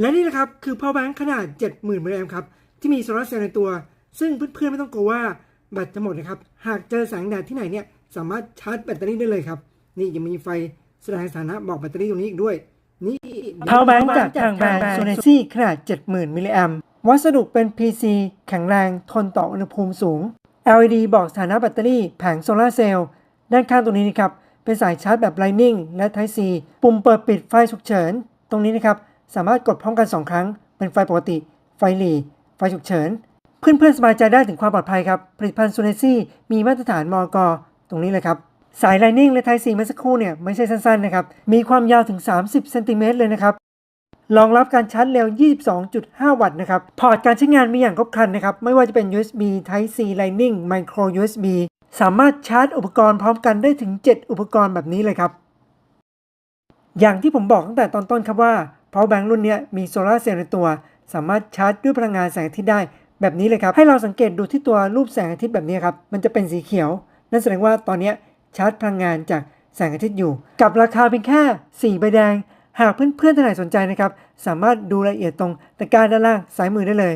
และนี่นะครับคือ power bank ขนาด 70,000มิลลิแอมครับที่มีโซลาร์เซลล์ในตัว ซึ่งเพื่อนๆไม่ต้องกลัวว่าแบตจะหมดนะครับ หากเจอแสงแดดที่ไหนเนี่ยสามารถชาร์จแบตเตอรี่ได้เลยครับ นี่ยังมีไฟแสดงสถานะบอกแบตเตอรี่ตรงนี้อีกด้วย นี่ power bank จากทางแบรนด์โซเนซี่ขนาด 70,000มิลลิแอมวัสดุเป็น PC แข็งแรงทนต่ออุณหภูมิสูง LED บอกสถานะแบตเตอรี่แผงโซลาร์เซลล์ด้านข้างตรงนี้นะครับเป็นสายชาร์จแบบ Lightning และ Type C ปุ่มเปิดปิดไฟฉุกเฉิน ตรงนี้นะครับ สามารถกดพร้อมกัน 2 ครั้ง เป็นไฟปกติ ไฟหลีไฟฉุกเฉิน เพื่อนๆสบายใจได้ถึงความปลอดภัยครับ ผลิตภัณฑ์โซเนซี่มีมาตรฐานมอกตรงนี้เลยครับ สาย Lightning และ Type C เมื่อสักครู่เนี่ยไม่ใช่สั้นๆนะครับ มีความยาวถึง 30เซนติเมตรเลยนะครับรองรับการชาร์จเร็ว 22.5 วัตต์นะครับ พอร์ตการใช้งานมีอย่างครบครันนะครับ ไม่ว่าจะเป็น USB Type C Lightning Micro USB สามารถชาร์จอุปกรณ์พร้อมกันได้ถึง 7 อุปกรณ์แบบนี้เลยครับ อย่างที่ผมบอกตั้งแต่ตอนต้นครับว่า power bank รุ่นนี้มีโซลาร์เซลล์ในตัว สามารถชาร์จด้วยพลังงานแสงอาทิตย์ได้ แบบนี้เลยครับ ให้เราสังเกตดูที่ตัวรูปแสงอาทิตย์แบบนี้ครับ มันจะเป็นสีเขียว นั่นแสดงว่าตอนนี้ชาร์จพลังงานจากแสงอาทิตย์อยู่ กับราคาเพียงแค่4ใบแดง หากเพื่อนๆท่านไหนสนใจนะครับ สามารถดูรายละเอียดตรงตะกร้าด้านล่างซ้ายมือได้เลย